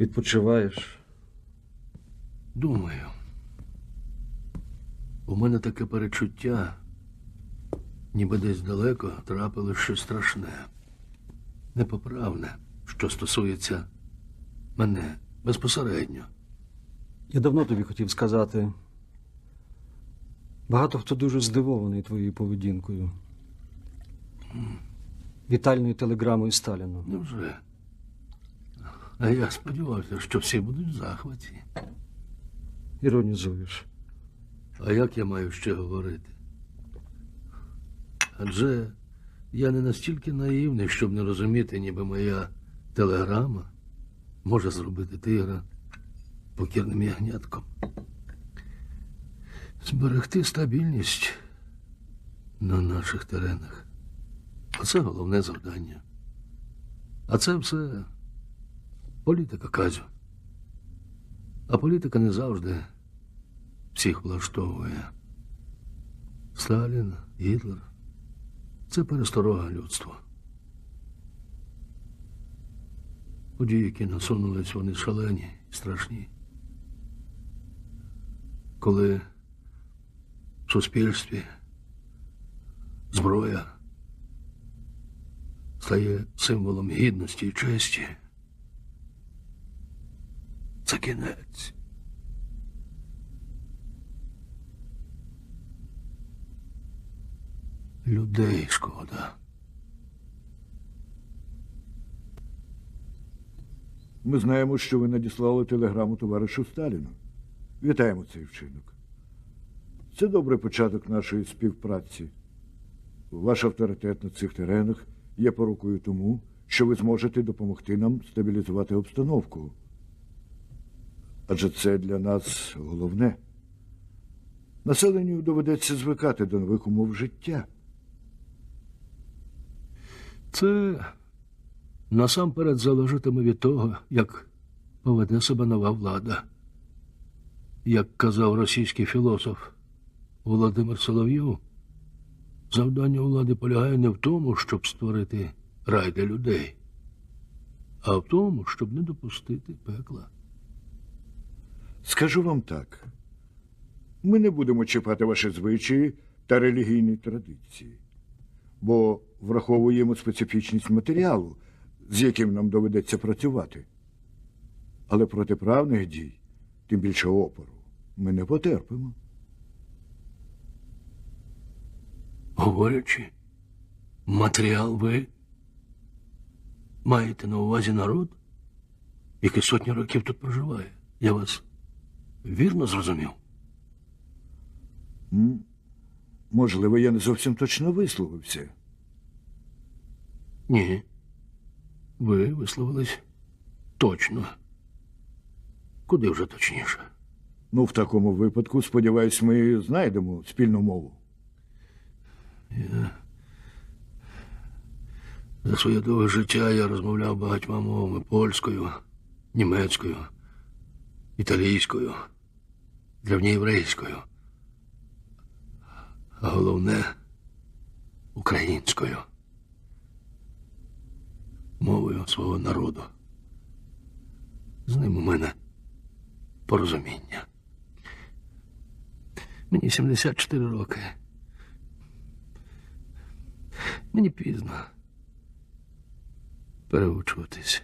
Відпочиваєш? Думаю. У мене таке перечуття, ніби десь далеко трапилось щось страшне, непоправне, що стосується мене безпосередньо. Я давно тобі хотів сказати. Багато хто дуже здивований твоєю поведінкою. Вітальною телеграмою Сталіну. Невже? А я сподівався, що всі будуть в захваті. Іронізуєш. А як я маю ще говорити? Адже я не настільки наївний, щоб не розуміти, ніби моя телеграма може зробити тигра покірним ягнятком. Зберегти стабільність на наших теренах. Оце головне завдання. А це все політика казю. А політика не завжди всіх влаштовує. Сталін, Гітлер це пересторога людства. Події, які насунулись, вони шалені і страшні. Коли в суспільстві зброя стає символом гідності і честі, це кінець. Людей шкода. Ми знаємо, що ви надіслали телеграму товаришу Сталіну. Вітаємо цей вчинок. Це добрий початок нашої співпраці. Ваш авторитет на цих теренах є порукою тому, що ви зможете допомогти нам стабілізувати обстановку. Адже це для нас головне. Населенню доведеться звикати до нових умов життя. Це насамперед залежатиме від того, як поведе себе нова влада. Як казав російський філософ Володимир Соловйов, завдання влади полягає не в тому, щоб створити рай для людей, а в тому, щоб не допустити пекла. Скажу вам так: ми не будемо чіпати ваші звичаї та релігійні традиції, бо враховуємо специфічність матеріалу, з яким нам доведеться працювати. Але протиправних дій, тим більше опору, ми не потерпимо. Говорячи, матеріал ви маєте на увазі народ, який сотні років тут проживає. Я вас вірно зрозумів? М? Можливо, я не зовсім точно висловився. Ні. Ви висловились точно. Куди вже точніше? Ну, в такому випадку, сподіваюсь, ми знайдемо спільну мову. За своє довге життя я розмовляв багатьма мовами польською, німецькою, італійською, древньоєврейською. А головне українською. Мовою свого народу. З ним у мене порозуміння. Мені 74 роки. Мені пізно переучуватись.